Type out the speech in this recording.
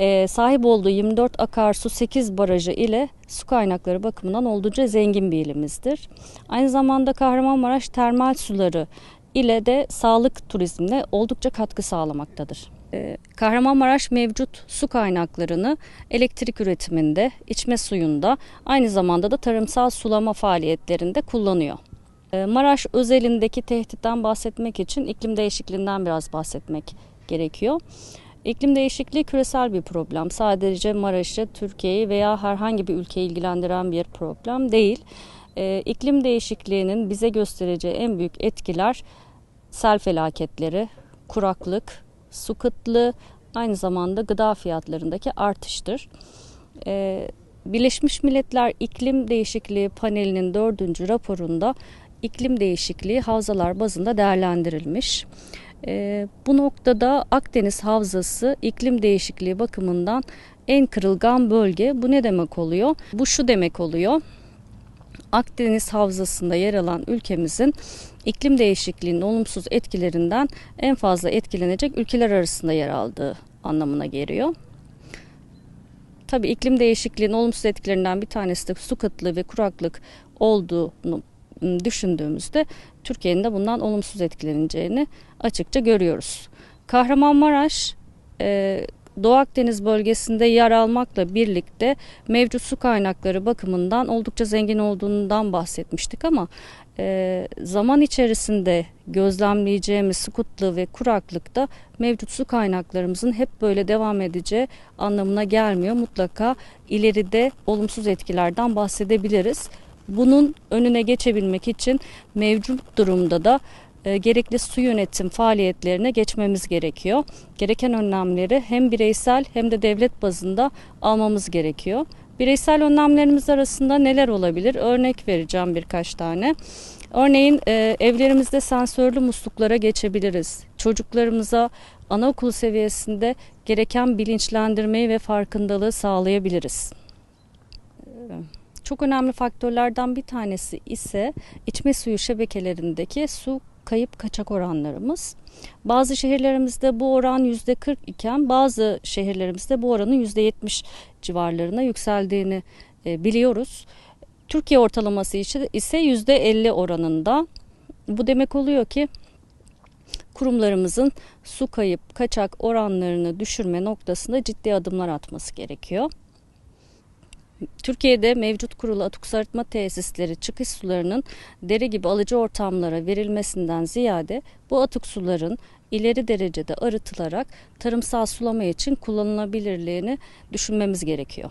Ee, sahip olduğu 24 akarsu 8 barajı ile su kaynakları bakımından oldukça zengin bir ilimizdir. Aynı zamanda Kahramanmaraş termal suları ile de sağlık turizmine oldukça katkı sağlamaktadır. Ee, Kahramanmaraş mevcut su kaynaklarını elektrik üretiminde, içme suyunda, aynı zamanda da tarımsal sulama faaliyetlerinde kullanıyor. Ee, Maraş özelindeki tehditten bahsetmek için iklim değişikliğinden biraz bahsetmek gerekiyor. İklim değişikliği küresel bir problem. Sadece Maraş'ı, Türkiye'yi veya herhangi bir ülkeyi ilgilendiren bir problem değil. Ee, iklim değişikliğinin bize göstereceği en büyük etkiler sel felaketleri, kuraklık, su kıtlığı, aynı zamanda gıda fiyatlarındaki artıştır. Ee, Birleşmiş Milletler İklim Değişikliği Paneli'nin dördüncü raporunda iklim değişikliği havzalar bazında değerlendirilmiş. Ee, bu noktada Akdeniz Havzası iklim değişikliği bakımından en kırılgan bölge. Bu ne demek oluyor? Bu şu demek oluyor. Akdeniz Havzası'nda yer alan ülkemizin iklim değişikliğinin olumsuz etkilerinden en fazla etkilenecek ülkeler arasında yer aldığı anlamına geliyor. Tabii iklim değişikliğinin olumsuz etkilerinden bir tanesi de su kıtlığı ve kuraklık olduğunu düşündüğümüzde Türkiye'nin de bundan olumsuz etkileneceğini açıkça görüyoruz. Kahramanmaraş e, Doğu Akdeniz bölgesinde yer almakla birlikte mevcut su kaynakları bakımından oldukça zengin olduğundan bahsetmiştik ama e, zaman içerisinde gözlemleyeceğimiz kıtlığı ve kuraklıkta mevcut su kaynaklarımızın hep böyle devam edeceği anlamına gelmiyor. Mutlaka ileride olumsuz etkilerden bahsedebiliriz. Bunun önüne geçebilmek için mevcut durumda da e, gerekli su yönetim faaliyetlerine geçmemiz gerekiyor. Gereken önlemleri hem bireysel hem de devlet bazında almamız gerekiyor. Bireysel önlemlerimiz arasında neler olabilir? Örnek vereceğim birkaç tane. Örneğin e, evlerimizde sensörlü musluklara geçebiliriz. Çocuklarımıza anaokulu seviyesinde gereken bilinçlendirmeyi ve farkındalığı sağlayabiliriz. Çok önemli faktörlerden bir tanesi ise içme suyu şebekelerindeki su kayıp kaçak oranlarımız. Bazı şehirlerimizde bu oran %40 iken bazı şehirlerimizde bu oranın %70 civarlarına yükseldiğini e, biliyoruz. Türkiye ortalaması ise %50 oranında. Bu demek oluyor ki kurumlarımızın su kayıp kaçak oranlarını düşürme noktasında ciddi adımlar atması gerekiyor. Türkiye'de mevcut kurulu atık su arıtma tesisleri çıkış sularının dere gibi alıcı ortamlara verilmesinden ziyade bu atık suların ileri derecede arıtılarak tarımsal sulama için kullanılabilirliğini düşünmemiz gerekiyor.